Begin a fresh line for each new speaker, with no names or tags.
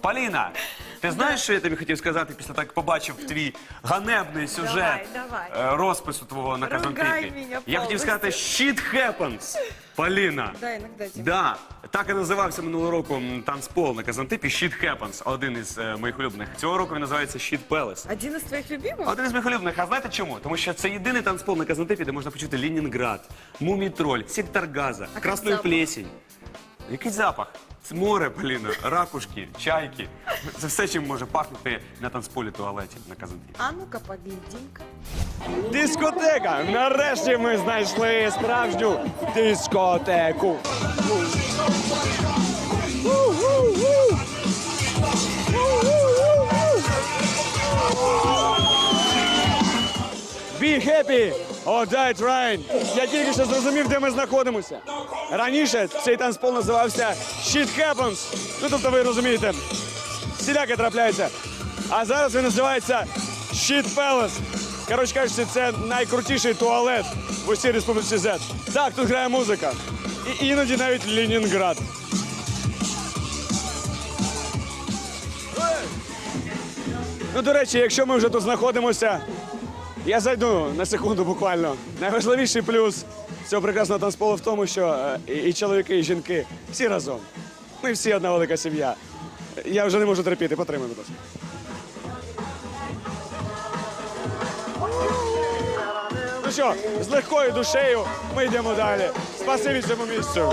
Поліна, ти знаєш, що я тобі хотів сказати після того, як побачив твій ганебний сюжет
давай.
е, розпису твого на
Ругай
казантипі? Я хотів сказати shit happens. Поліна.
Да, иногда.
Да, так і називався минулого року м, танцпол на Казантипі Shit Happens, один із е, моїх улюблених. Цього року він називається Shit Palace.
Один из твоих любимых?
Один із моїх улюблених. А знаєте чому? Тому що це єдиний танцпол на Казантипі, де можна почути Ленінград, Мумітроль, Сектор Газа, Красну
запах?
плесень. Який запах? Це море, Поліна, ракушки, чайки. Це все, чим може пахнути на танцполі туалеті на Казантипі.
А ну-ка, поглядим-ка.
Дискотека! Нарешті ми знайшли справжню дискотеку. Be happy or die trying. Я тільки що зрозумів, де ми знаходимося. Раніше цей танцпол називався Shit Happens. Ну, тобто ви розумієте, всіляке трапляється. А зараз він називається Shit Palace. Коротше кажучи, це найкрутіший туалет в усій республіці Z. Так, тут грає музика. І іноді навіть Ленінград. Ну, до речі, якщо ми вже тут знаходимося, я зайду на секунду буквально. Найважливіший плюс цього прекрасного танцполу в тому, що е, і, чоловіки, і жінки всі разом. Ми всі одна велика сім'я. Я вже не можу терпіти, потримай, будь ласка. Ну що, з легкою душею ми йдемо далі. Спасибі цьому місцю.